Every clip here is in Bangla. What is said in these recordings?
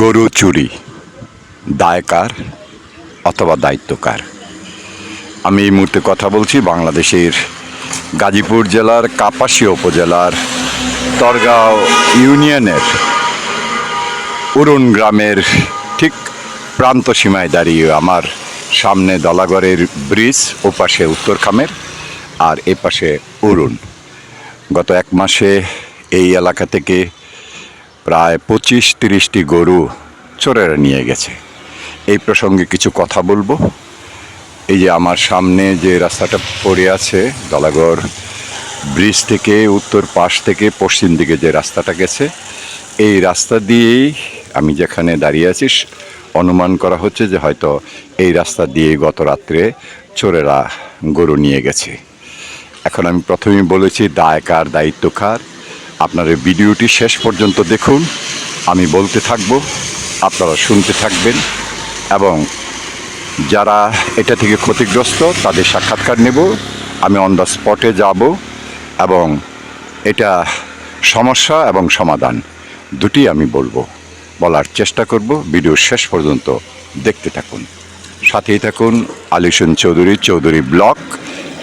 গরু চুরি, দায়কার অথবা দায়িত্বকার। আমি এই মুহূর্তে কথা বলছি বাংলাদেশের গাজীপুর জেলার কাপাসিয়া উপজেলার তরগাঁও ইউনিয়নের উরুন গ্রামের ঠিক প্রান্ত সীমায় দাঁড়িয়ে আমার সামনে দলাগড়ের ব্রিজ, ওপাশে উত্তরখামের আর এ পাশে উরুন গত এক মাসে এই এলাকা থেকে প্রায় পঁচিশ তিরিশটি গরু চোরেরা নিয়ে গেছে। এই প্রসঙ্গে কিছু কথা বলব। এই যে আমার সামনে যে রাস্তাটা পড়ে আছে, দলাগড় ব্রিজ থেকে উত্তর পাশ থেকে পশ্চিম দিকে যে রাস্তাটা গেছে, এই রাস্তা দিয়েই আমি যেখানে দাঁড়িয়ে আছি অনুমান করা হচ্ছে যে হয়তো এই রাস্তা দিয়েই গত রাত্রে চোরেরা গরু নিয়ে গেছে। এখন আমি প্রথমেই বলেছি দায়কার দায়িত্বকার আপনার এই ভিডিওটি শেষ পর্যন্ত দেখুন। আমি বলতে থাকব, আপনারা শুনতে থাকবেন এবং যারা এটা থেকে ক্ষতিগ্রস্ত তাদের সাক্ষাৎকার নেব। আমি অন দ্য স্পটে যাব এবং এটা সমস্যা এবং সমাধান দুটি আমি বলব। বলার চেষ্টা করব, ভিডিও শেষ পর্যন্ত দেখতে থাকুন। সাথেই থাকুন আলিশন চৌধুরী চৌধুরী ব্লক।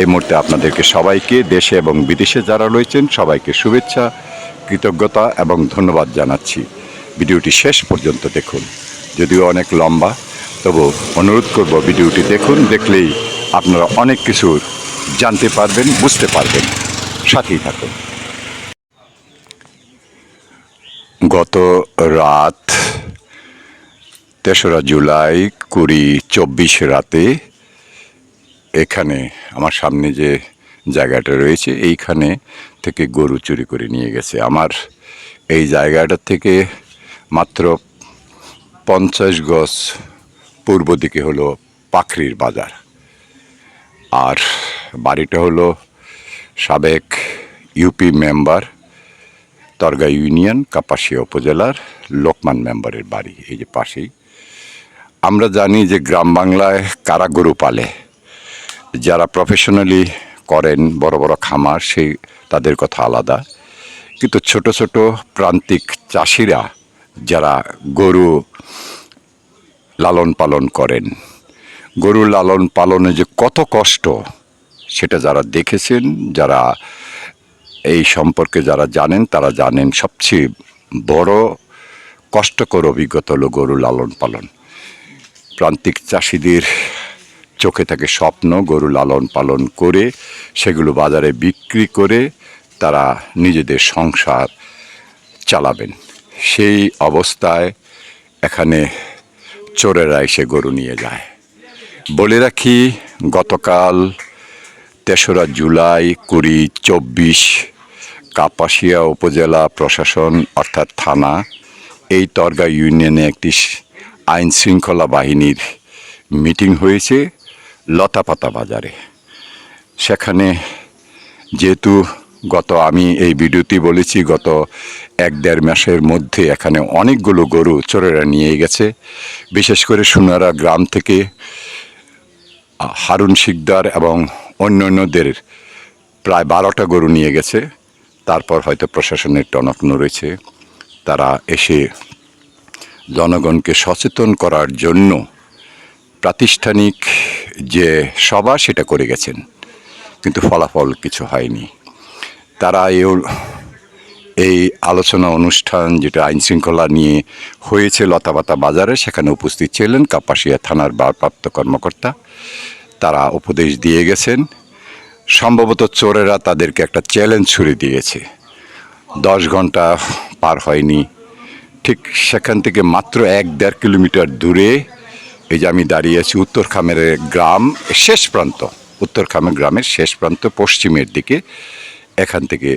এই মুহূর্তে আপনাদেরকে সবাইকে দেশে এবং বিদেশে যারা রয়েছেন, সবাইকে শুভেচ্ছা কৃতজ্ঞতা এবং ধন্যবাদ জানাচ্ছি। ভিডিওটি শেষ পর্যন্ত দেখুন। যদিও অনেক লম্বা, তবু অনুরোধ করব ভিডিওটি দেখুন, দেখলেই আপনারা অনেক কিছু জানতে পারবেন, বুঝতে পারবেন। সাথেই থাকুন। গত রাত তেসরা জুলাই কুড়ি চব্বিশ রাতে এখানে, আমার সামনে যে জায়গাটা রয়েছে, এইখানে থেকে গরু চুরি করে নিয়ে গেছে। আমার এই জায়গাটা থেকে মাত্র পঞ্চাশ গজ পূর্ব দিকে হলো পাখরির বাজার। আর বাড়িটা হলো সাবেক UP member Targa union, Kapasia উপজেলার লোকমান মেম্বারের বাড়ি, এই যে পাশেই। আমরা জানি যে গ্রাম বাংলায় কারা গরু পালে। যারা প্রফেশনালি করেন, বড় বড় খামার, সেই তাদের কথা আলাদা। কিন্তু ছোট ছোট প্রান্তিক চাষিরা যারা গরু লালন পালন করেন, গরু লালন পালনে যে কত কষ্ট, সেটা যারা দেখেছেন, যারা এই সম্পর্কে যারা জানেন, তারা জানেন সবচেয়ে বড় কষ্টকর অভিজ্ঞতা হলো গরু লালন পালন। প্রান্তিক চাষিদের চোখে থাকে স্বপ্ন, গরু লালন পালন করে সেগুলো বাজারে বিক্রি করে তারা নিজেদের সংসার চালাবেন। সেই অবস্থায় এখানে চোরেরা এসে গরু নিয়ে যায়। বলে রাখি, গতকাল তেসরা জুলাই কুড়ি চব্বিশ কাপাসিয়া উপজেলা প্রশাসন অর্থাৎ থানা এই তরগা ইউনিয়নে একটি আইন শৃঙ্খলা বাহিনীর মিটিং হয়েছে। লতাপাতা বাজারে। সেখানে যেহেতু গত আমি এই ভিডিওতে বলেছি, গত এক দেড় মাসের মধ্যে এখানে অনেকগুলো গরু চোরেরা নিয়ে গেছে। বিশেষ করে সোনারা গ্রাম থেকে হারুন শিকদার এবং অন্যান্যদের প্রায় বারোটা গরু নিয়ে গেছে। তারপর হয়তো প্রশাসনের টনক রয়েছে। তারা এসে জনগণকে সচেতন করার জন্য প্রাতিষ্ঠানিক যে সভা, সেটা করে গেছেন। কিন্তু ফলাফল কিছু হয়নি। তারা এও এই আলোচনা অনুষ্ঠান, যেটা আইন শৃঙ্খলা নিয়ে হয়েছে লতাপাতা বাজারে, সেখানে উপস্থিত ছিলেন কাপাসিয়া থানার ভারপ্রাপ্ত কর্মকর্তা। তারা উপদেশ দিয়ে গেছেন। সম্ভবত চোরেরা তাদেরকে একটা চ্যালেঞ্জ ছুড়ে দিয়েছে। দশ ঘণ্টা পার হয়নি। ঠিক সেখান থেকে মাত্র এক দেড় কিলোমিটার দূরে এই যে আমি দাঁড়িয়ে আছি উত্তর খামের গ্রাম, শেষ প্রান্ত, উত্তর খামের গ্রামের শেষ প্রান্ত, পশ্চিমের দিকে, এখান থেকে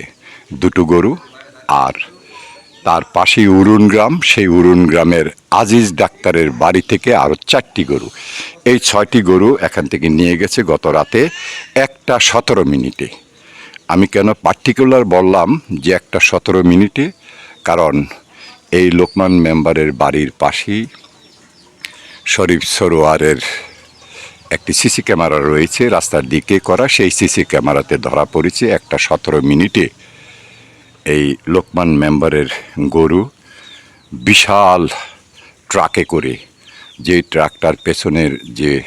দুটো গরু আর তার পাশেই উরুন গ্রাম, সেই উরুন গ্রামের আজিজ ডাক্তারের বাড়ি থেকে আরও চারটি গরু। এই ছয়টি গরু এখান থেকে নিয়ে গেছে গত রাতে একটা সতেরো মিনিটে। আমি কেন পার্টিকুলার বললাম যে একটা সতেরো মিনিটে? কারণ এই লোকমান মেম্বারের বাড়ির পাশেই শরীফ সরোয়ারের একটি সিসি ক্যামেরা রয়েছে রাস্তার দিকে করা। সেই সিসি ক্যামেরাতে ধরা পড়েছে একটা সতেরো মিনিটে এই লোকমান মেম্বারের গরু বিশাল ট্রাকে করে। যে ট্রাকটার পেছনের যে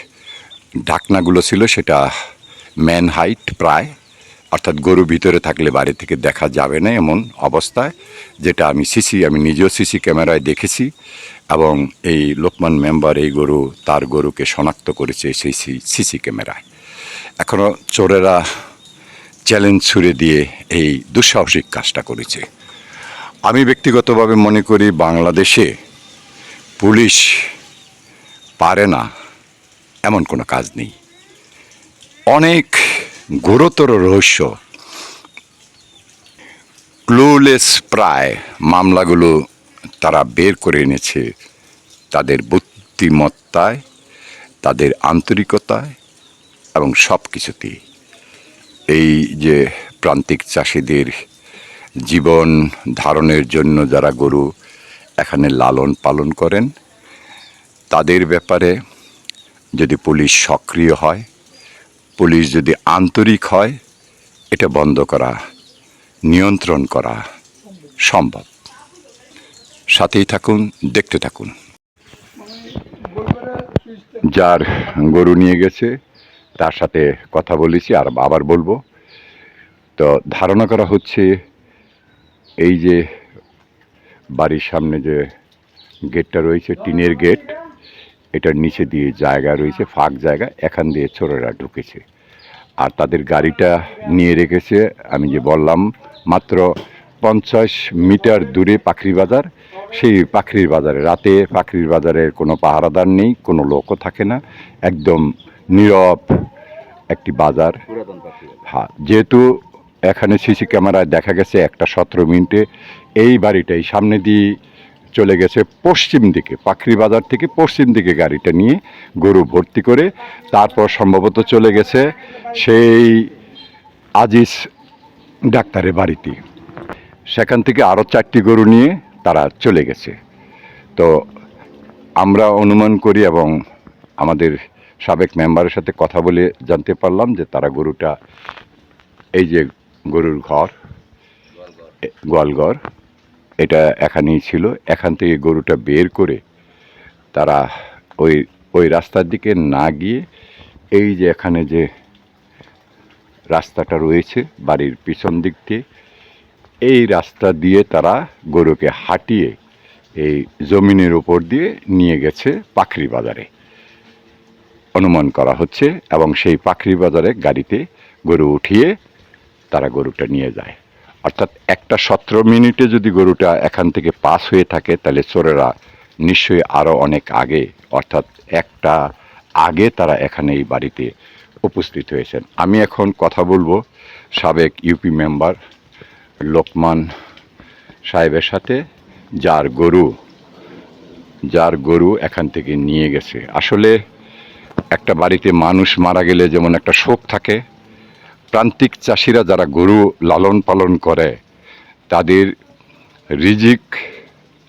ঢাকনাগুলো ছিল সেটা ম্যান হাইট প্রায়, অর্থাৎ গরু ভিতরে থাকলে বাড়ি থেকে দেখা যাবে না এমন অবস্থায়, যেটা আমি সিসি, আমি নিজেও সিসি ক্যামেরায় দেখেছি। এবং এই লোকমান মেম্বার, এই গরু, তার গরুকে শনাক্ত করেছে সেই সিসি ক্যামেরায়। এখনও চোরেরা চ্যালেঞ্জ ছুড়ে দিয়ে এই দুঃসাহসিক কাজটা করেছে। আমি ব্যক্তিগতভাবে মনে করি বাংলাদেশে পুলিশ পারে না এমন কোনো কাজ নেই। অনেক গুরুতর রহস্য ক্লুলেস প্রায় মামলাগুলো তারা বের করে এনেছে তাদের বুদ্ধিমত্তায়, তাদের আন্তরিকতায় এবং সব কিছুতেই এই যে প্রান্তিক চাষিদের জীবন ধারণের জন্য যারা গরু এখানে লালন পালন করেন, তাদের ব্যাপারে যদি পুলিশ সক্রিয় হয়, পুলিশ যদি আন্তরিক হয়, এটা বন্ধ করা, নিয়ন্ত্রণ করা সম্ভব। সাথেই থাকুন, দেখতে থাকুন। যার গরু নিয়ে গেছে, তার সাথে কথা বলেছি, আর আবার বলব। তো ধারণা করা হচ্ছে, এই যে বাড়ির সামনে যে গেটটা রয়েছে, টিনের গেট, এটার নিচে দিয়ে জায়গা রয়েছে, ফাঁক জায়গা, এখান দিয়ে চোরেরা ঢুকেছে। আর তাদের গাড়িটা নিয়ে রেখেছে, আমি যে বললাম, মাত্র পঞ্চাশ মিটার দূরে পাখরি বাজার। সেই পাখরির বাজারে রাতে পাখরির বাজারের কোনো পাহারাদার নেই কোনো লোকও থাকে না। একদম নীরব একটি বাজার। হ্যাঁ যেহেতু এখানে সিসি ক্যামেরায় দেখা গেছে একটা সতেরো মিনিটে এই বাড়িটাই সামনে দিয়ে চলে গেছে পশ্চিম দিকে পাখরি বাজার থেকে পশ্চিম দিকে গাড়িটা নিয়ে গরু ভর্তি করে তারপর সম্ভবত চলে গেছে সেই আজিজ ডাক্তারের বাড়িতে। সেখান থেকে আরও চারটি গরু নিয়ে তারা চলে গেছে। তো আমরা অনুমান করি এবং আমাদের সাবেক মেম্বারের সাথে কথা বলে জানতে পারলাম যে তারা গরুটা এই যে গরুর ঘর গোয়ালঘর, এটা এখানেই ছিল। এখান থেকে গরুটা বের করে তারা ওই ওই রাস্তার দিকে না গিয়ে এই যে এখানে যে রাস্তাটা রয়েছে, বাড়ির পিছন দিক দিয়ে এই রাস্তা দিয়ে তারা গরুকে হাঁটিয়ে এই জমিনের উপর দিয়ে নিয়ে গেছে পাখরি বাজারে। অনুমান করা হচ্ছে এবং সেই পাখরি বাজারে গাড়িতে গরু উঠিয়ে তারা গরুটা নিয়ে যায়। অর্থাৎ একটা সতেরো মিনিটে যদি গরুটা এখান থেকে পাস হয়ে থাকে, তাহলে চোরেরা নিশ্চয়ই আরও অনেক আগে, অর্থাৎ একটা আগে তারা এখানে এই বাড়িতে উপস্থিত হয়েছেন। আমি এখন কথা বলব সাবেক ইউপি মেম্বার লোকমান সাহেবের সাথে যার গরু যার গরু এখান থেকে নিয়ে গেছে। আসলে একটা বাড়িতে মানুষ মারা গেলে যেমন একটা শোক থাকে, প্রান্তিক চাষিরা যারা গরু লালন পালন করে, তাদের রিজিক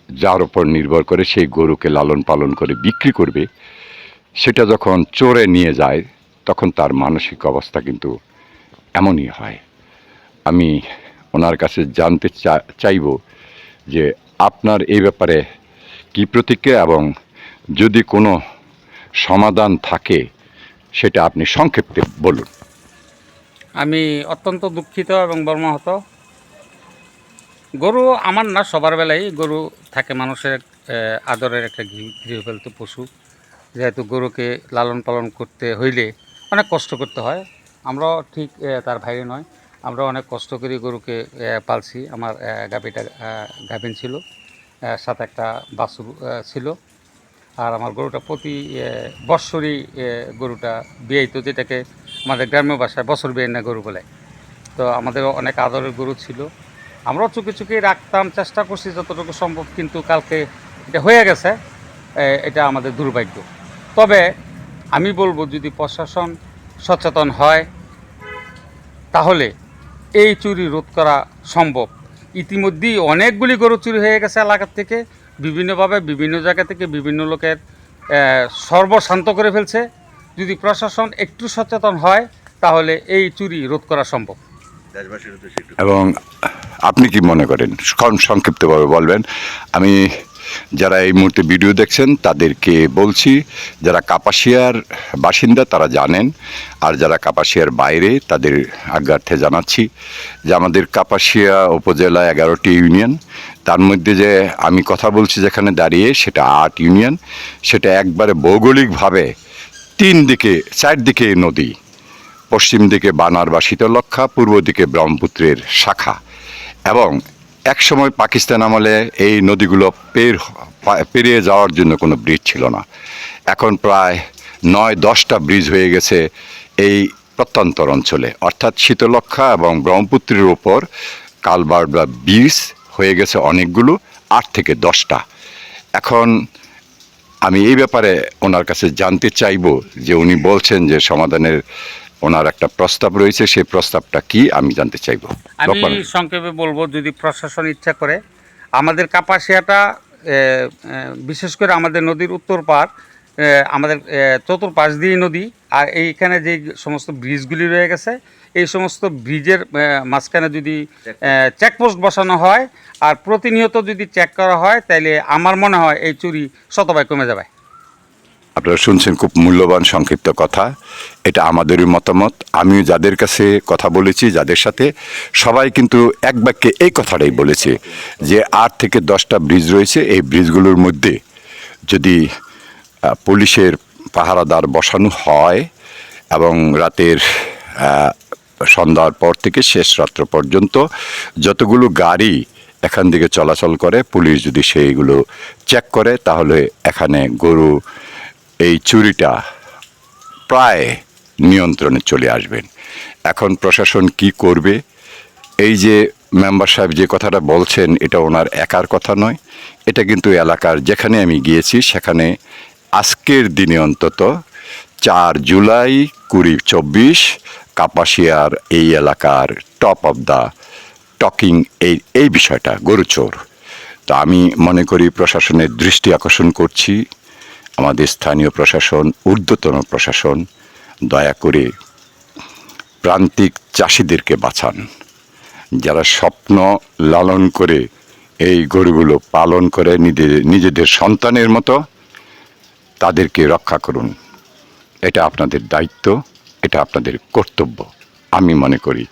যার উপর নির্ভর করে সেই গরুকে লালন পালন করে বিক্রি করবে, সেটা যখন চোরে নিয়ে যায়, তখন তার মানসিক অবস্থা কিন্তু এমনই হয়। আমি ওনার কাছে জানতে চাইব যে আপনার এই ব্যাপারে কি প্রতিক্রিয়া এবং যদি কোনো সমাধান থাকে, সেটা আপনি সংক্ষেপে বলুন। আমি অত্যন্ত দুঃখিত এবং বর্মাহত গরু আমার না, সবার বেলায় গরু থাকে মানুষের আদরের একটা গৃহপালিত পশু। যেহেতু গরুকে লালন পালন করতে হইলে অনেক কষ্ট করতে হয়। আমরাও ঠিক তার ভাইরে নয়। আমরা অনেক কষ্ট করে গরুকে পালছি। আমার গাভীটা গাভীন ছিল। সাথে একটা বাছুর ছিল। আর আমার গরুটা প্রতি বৎসরই গরুটা বিয়াইতো, যেটাকে আমাদের গ্রাম্য ভাষায় বছর বিয়ে না গরু বলে। তো আমাদের অনেক আদরের গরু ছিল। আমরাও চুকে চুকে রাখতাম, চেষ্টা করছি যতটুকু সম্ভব, কিন্তু কালকে এটা হয়ে গেছে। এটা আমাদের দুর্ভাগ্য। তবে আমি বলব, যদি প্রশাসন সচেতন হয়, তাহলে এই চুরি রোধ করা সম্ভব। ইতিমধ্যেই অনেকগুলি গরু চুরি হয়ে গেছে এলাকার থেকে, বিভিন্নভাবে বিভিন্ন জায়গা থেকে বিভিন্ন লোকের সর্বশান্ত করে ফেলছে। যদি প্রশাসন একটু সচেতন হয়, তাহলে এই চুরি রোধ করা সম্ভব। এবং আপনি কি মনে করেন? সংক্ষিপ্তভাবে বলবেন। আমি যারা এই মুহূর্তে ভিডিও দেখছেন, তাদেরকে বলছি, যারা কাপাসিয়ার বাসিন্দা, তারা জানেন। আর যারা কাপাসিয়ার বাইরে, তাদের আজ্ঞার্থে জানাচ্ছি যে আমাদের কাপাসিয়া উপজেলা এগারোটি ইউনিয়ন। তার মধ্যে যে আমি কথা বলছি যেখানে দাঁড়িয়ে, সেটা আট ইউনিয়ন। সেটা একবারে ভৌগোলিকভাবে তিন দিকে চারদিকে নদী। পশ্চিম দিকে বানার বা শীতলক্ষা পূর্ব দিকে ব্রহ্মপুত্রের শাখা। এবং একসময় পাকিস্তান আমলে এই নদীগুলো পের পেরিয়ে যাওয়ার জন্য কোনো ব্রিজ ছিল না। এখন প্রায় নয় দশটা ব্রিজ হয়ে গেছে এই প্রত্যন্তর অঞ্চলে। অর্থাৎ শীতলক্ষা এবং ব্রহ্মপুত্রের ওপর কালবার বা ব্রিজ হয়ে গেছে অনেকগুলো, আট থেকে দশটা। এখন আমি এই ব্যাপারে ওনার কাছে জানতে চাইব যে উনি বলছেন যে সমাধানের ওনার একটা প্রস্তাব রয়েছে সেই প্রস্তাবটা কি আমি জানতে চাইব। আমি সংক্ষেপে বলব যদি প্রশাসন ইচ্ছা করে আমাদের কাপাসিয়াটা বিশেষ করে আমাদের নদীর উত্তর পার আমাদের চতুর্পাশ দিয়ে নদী আর এইখানে যে সমস্ত ব্রিজগুলি রয়ে গেছে এই সমস্ত ব্রিজের মাঝখানে যদি চেকপোস্ট বসানো হয় আর প্রতিনিয়ত যদি চেক করা হয় তাহলে আমার মনে হয় এই চুরি শতভাগ কমে যাবে। আপনারা শুনছেন খুব মূল্যবান সংক্ষিপ্ত কথা। এটা আমাদেরই মতামত। আমিও যাদের কাছে কথা বলেছি, যাদের সাথে, সবাই কিন্তু এক বাক্যে এই কথাটাই বলেছে যে আট থেকে দশটা ব্রিজ রয়েছে। এই ব্রিজগুলোর মধ্যে যদি পুলিশের পাহারাদার বসানো হয় এবং রাতের সন্ধ্যার পর থেকে শেষ রাত্র পর্যন্ত যতগুলো গাড়ি এখান থেকে চলাচল করে, পুলিশ যদি সেইগুলো চেক করে, তাহলে এখানে গরু এই চুরিটা প্রায় নিয়ন্ত্রণে চলে আসবেন। এখন প্রশাসন কি করবে? এই যে মেম্বার সাহেব যে কথাটা বলছেন, এটা ওনার একার কথা নয়। এটা কিন্তু এলাকার, যেখানে আমি গিয়েছি, সেখানে আজকের দিনে অন্তত চার জুলাই কুড়ি চব্বিশ কাপাসিয়ার এই এলাকার টপ অফ দ্য টকিং এই এই বিষয়টা, গরুচোর। তা আমি মনে করি প্রশাসনের দৃষ্টি আকর্ষণ করছি। আমাদের স্থানীয় প্রশাসন, ঊর্ধ্বতন প্রশাসন, দয়া করে প্রান্তিক চাষিদেরকে বাঁচান। যারা স্বপ্ন লালন করে এই গরুগুলো পালন করে নিজেদের নিজেদের সন্তানের মতো, তাদেরকে রক্ষা করুন। এটা আপনাদের দায়িত্ব, এটা আপনাদের কর্তব্য। আমি মনে করি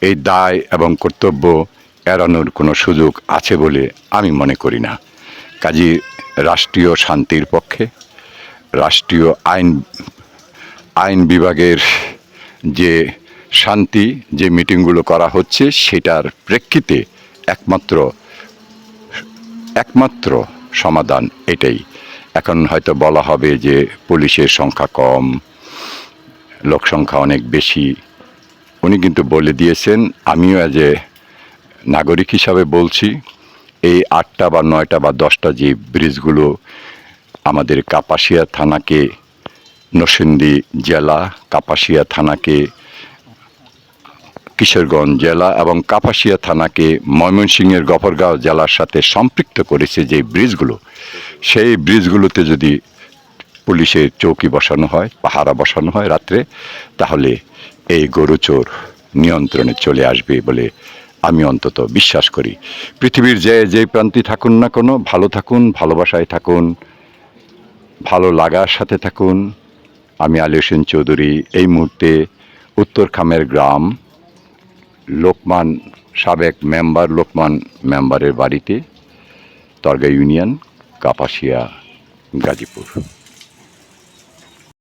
এই দায় এবং কর্তব্য এড়ানোর কোনো সুযোগ আছে বলে আমি মনে করি না। কাজী, রাষ্ট্রীয় শান্তির পক্ষে রাষ্ট্রীয় আইন আইন বিভাগের যে শান্তি, যে মিটিংগুলো করা হচ্ছে, সেটার প্রেক্ষিতে একমাত্র একমাত্র সমাধান এটাই। এখন হয়তো বলা হবে যে পুলিশের সংখ্যা কম, লোক সংখ্যা অনেক বেশি। উনি কিন্তু বলে দিয়েছেন, আমিও অ্যাজ এ নাগরিক হিসাবে বলছি, এই আটটা বা নয়টা বা দশটা যে ব্রিজগুলো আমাদের কাপাসিয়া থানাকে, নরসিংদী জেলা কাপাসিয়া থানাকে, কিশোরগঞ্জ জেলা এবং কাপাসিয়া থানাকে ময়মনসিংহের গফরগাঁও জেলার সাথে সম্পৃক্ত করেছে যে ব্রিজগুলো, সেই ব্রিজগুলোতে যদি পুলিশের চৌকি বসানো হয়, পাহারা বসানো হয় রাত্রে, তাহলে এই গরুচোর নিয়ন্ত্রণে চলে আসবে বলে আমি অন্তত বিশ্বাস করি। পৃথিবীর যে যে প্রান্তি থাকুন না কোনো, ভালো থাকুন, ভালোবাসায় থাকুন ভালো লাগার সাথে থাকুন। আমি আলী হোসেন চৌধুরী, এই মুহূর্তে উত্তর খামের গ্রাম, লোকমান সাবেক মেম্বার, লোকমান মেম্বারের বাড়িতে, তরগা ইউনিয়ন, কাপাসিয়া, গাজীপুর।